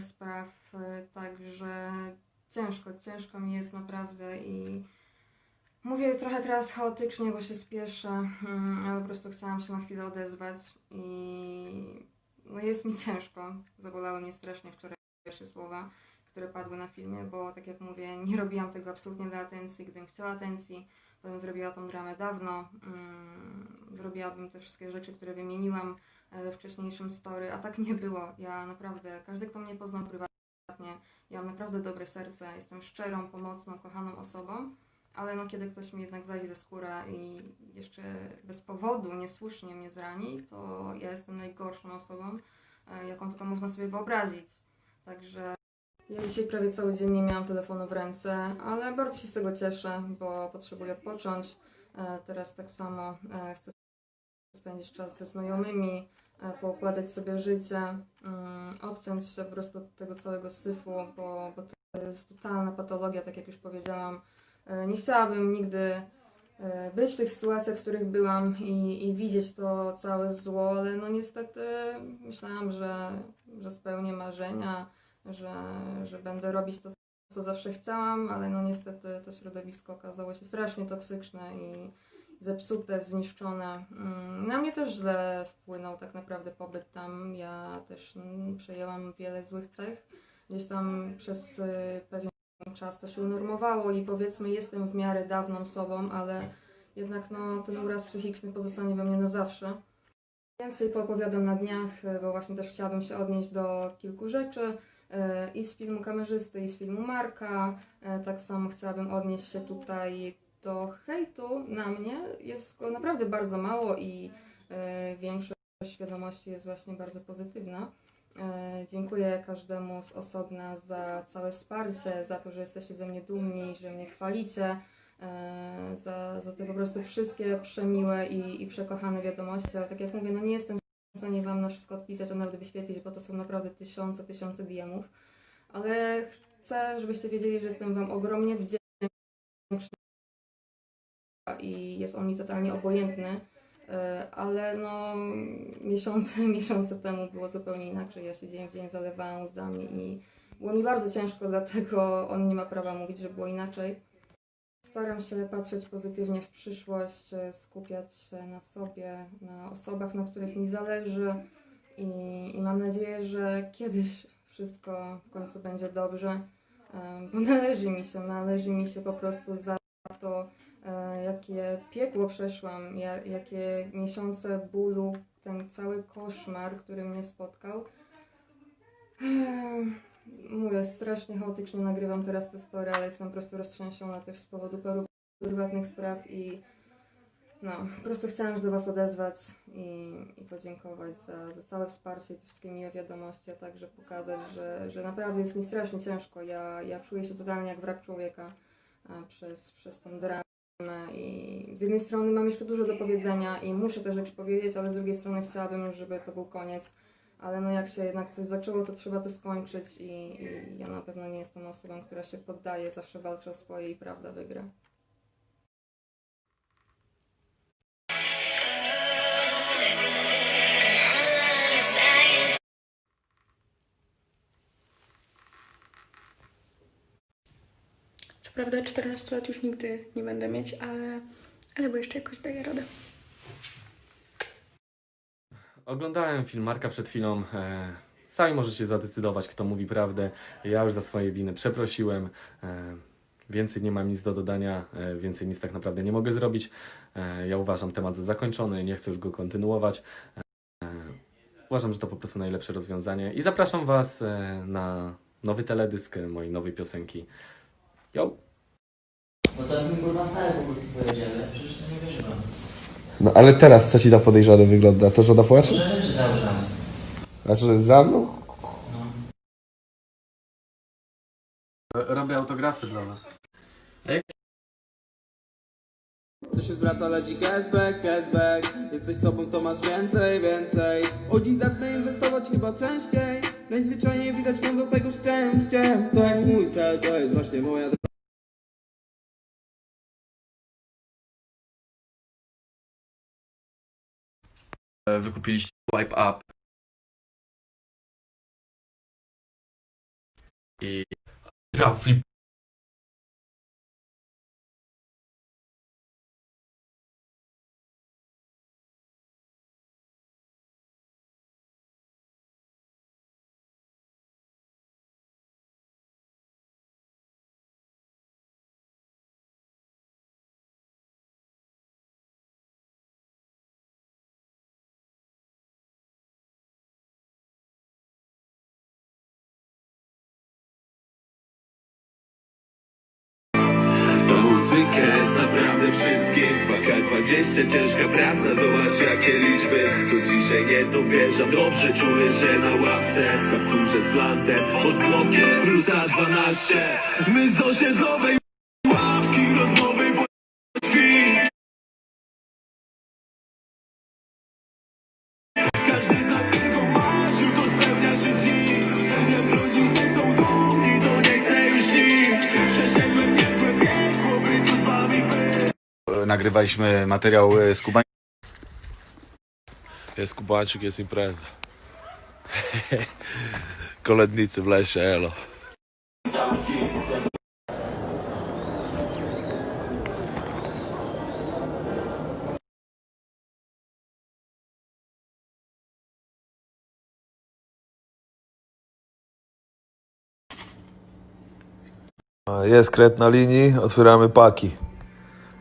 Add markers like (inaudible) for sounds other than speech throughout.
spraw, e, także ciężko, ciężko mi jest naprawdę i mówię trochę teraz chaotycznie, bo się spieszę, mm, ale po prostu chciałam się na chwilę odezwać i no jest mi ciężko. Zabolały mnie strasznie wczorajsze słowa, które padły na filmie, bo tak jak mówię, nie robiłam tego absolutnie dla atencji. Gdybym chciała atencji, to bym zrobiła tą dramę dawno. Zrobiłabym te wszystkie rzeczy, które wymieniłam we wcześniejszym story, a tak nie było. Ja naprawdę, każdy, kto mnie poznał prywatnie, ja mam naprawdę dobre serce, jestem szczerą, pomocną, kochaną osobą, ale no kiedy ktoś mi jednak zajdzie ze skóra i jeszcze bez powodu niesłusznie mnie zrani, to ja jestem najgorszą osobą, e, jaką tylko można sobie wyobrazić. Także ja dzisiaj prawie cały dzień nie miałam telefonu w ręce, ale bardzo się z tego cieszę, bo potrzebuję odpocząć. E, Teraz tak samo e, chcę spędzić czas ze znajomymi, e, poukładać sobie życie, mm, odciąć się po prostu od tego całego syfu, bo, bo to jest totalna patologia, tak jak już powiedziałam. E, Nie chciałabym nigdy e, być w tych sytuacjach, w których byłam i, i widzieć to całe zło, ale no niestety myślałam, że, że spełnię marzenia, że, że będę robić to, co zawsze chciałam, ale no niestety to środowisko okazało się strasznie toksyczne i zepsute, zniszczone. Mm, Na mnie też źle wpłynął tak naprawdę pobyt tam. Ja też mm, przejęłam wiele złych cech. Gdzieś tam przez y, pewien czas to się unormowało i powiedzmy jestem w miarę dawną sobą, ale jednak no, ten uraz psychiczny pozostanie we mnie na zawsze. Więcej poopowiadam na dniach, y, bo właśnie też chciałabym się odnieść do kilku rzeczy y, i z filmu kamerzysty, i z filmu Marka. Tak samo chciałabym odnieść się tutaj do hejtu na mnie. Jest go naprawdę bardzo mało i e, większość świadomości jest właśnie bardzo pozytywna. E, Dziękuję każdemu z osobna za całe wsparcie, za to, że jesteście ze mnie dumni, że mnie chwalicie, e, za, za te po prostu wszystkie przemiłe i, i przekochane wiadomości, ale tak jak mówię, no nie jestem w stanie Wam na wszystko odpisać, a nawet wyświetlić, bo to są naprawdę tysiące, tysiące DM-ów, ale chcę, żebyście wiedzieli, że jestem Wam ogromnie wdzięczna i jest on mi totalnie obojętny, e, ale no miesiące, (laughs) miesiące temu było zupełnie inaczej. Ja się dzień w dzień zalewałam łzami i było mi bardzo ciężko, dlatego on nie ma prawa mówić, że było inaczej. Staram się patrzeć pozytywnie w przyszłość, e, skupiać się na sobie, na osobach, na których mi zależy i, i mam nadzieję, że kiedyś wszystko w końcu będzie dobrze, e, bo należy mi się, należy mi się po prostu za to, jakie piekło przeszłam, ja, jakie miesiące bólu, ten cały koszmar, który mnie spotkał. Mówię, strasznie chaotycznie nagrywam teraz tę story, ale jestem po prostu roztrzęsiona też z powodu paru prywatnych spraw i no, po prostu chciałam się do Was odezwać i, i podziękować za, za całe wsparcie, te wszystkie miłe wiadomości, a także pokazać, że, że naprawdę jest mi strasznie ciężko. Ja, ja czuję się totalnie jak wrak człowieka a, przez, przez tą dramę i z jednej strony mam jeszcze dużo do powiedzenia i muszę te rzeczy powiedzieć, ale z drugiej strony chciałabym żeby to był koniec. Ale no jak się jednak coś zaczęło, to trzeba to skończyć i, i ja na pewno nie jestem osobą, która się poddaje, zawsze walczę o swoje i prawda wygra. Prawda 14 lat już nigdy nie będę mieć, ale, ale bo jeszcze jakoś daję radę. Oglądałem film Marka przed chwilą. E, sami możecie zadecydować, kto mówi prawdę. Ja już za swoje winy przeprosiłem. E, więcej nie mam nic do dodania, e, więcej nic tak naprawdę nie mogę zrobić. E, ja uważam temat za zakończony, nie chcę już go kontynuować. E, uważam, że to po prostu najlepsze rozwiązanie. I zapraszam Was e, na nowy teledysk mojej nowej piosenki. Yo! No to mi kurwa stary po prostu pojedziemy, przecież to nie wierzę wam. No ale teraz co ci na podejrzane wygląda? To, że ona płacze? Może rzeczy założamy. A co, że jest za mną? No. Robię autografy dla Was. To się zwraca leci cashback, cashback Jesteś sobą to masz więcej, więcej O dziś zacznę inwestować chyba częściej Najzwyczajniej widać do tego szczęście To jest mój cel, to jest właśnie moja E, wykupiliście Wipe Up. I gra Flip wszystkim. 2K20 ciężka prawda, zobacz jakie liczby. Do dzisiaj nie dowierzam, dobrze czuję, że na ławce W kapturze z blantem, pod blokiem plusa 12 My z osiedlowej nagrywaliśmy materiał e, z Kubań. Jest Kubańczyk, jest impreza. (laughs) Kolednicy w lesie, elo. Jest kret na linii, otwieramy paki.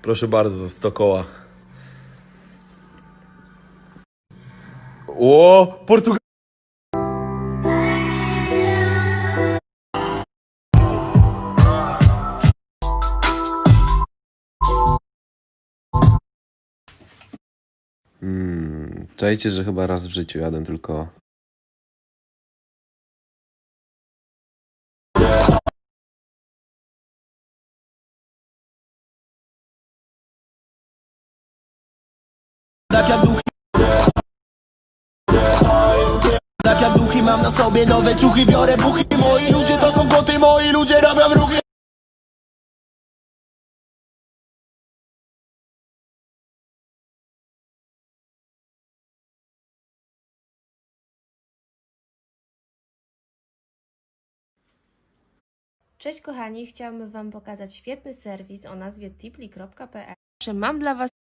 Proszę bardzo, 100 koła. O, Portugal. Hmm, czajcie, że chyba raz w życiu jadę tylko. Tak jak duchy. Tak jak duchy mam na sobie nowe ciuchy, biorę buchy. Moi ludzie to są koty, moi ludzie robią ruchy. Cześć kochani, chciałabym Wam pokazać świetny serwis o nazwie tipli.pl. Mam dla Was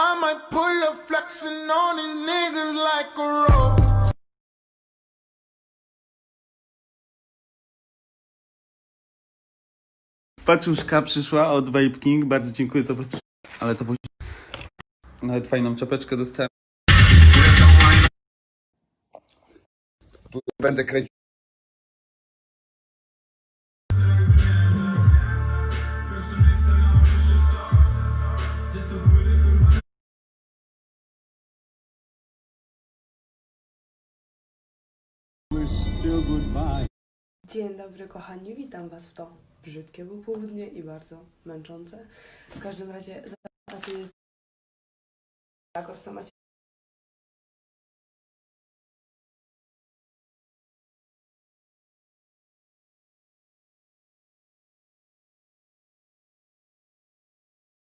I might pull up flexing on these niggas like a rose. Paczuszka przyszła od Vape King, bardzo dziękuję za paczuszkę. Ale to później. Nawet fajną czapeczkę dostałem. Będę kręcił. Dzień dobry kochani, witam Was w to brzydkie popołudnie i bardzo męczące. W każdym razie zapraszam, jest Gorsa macie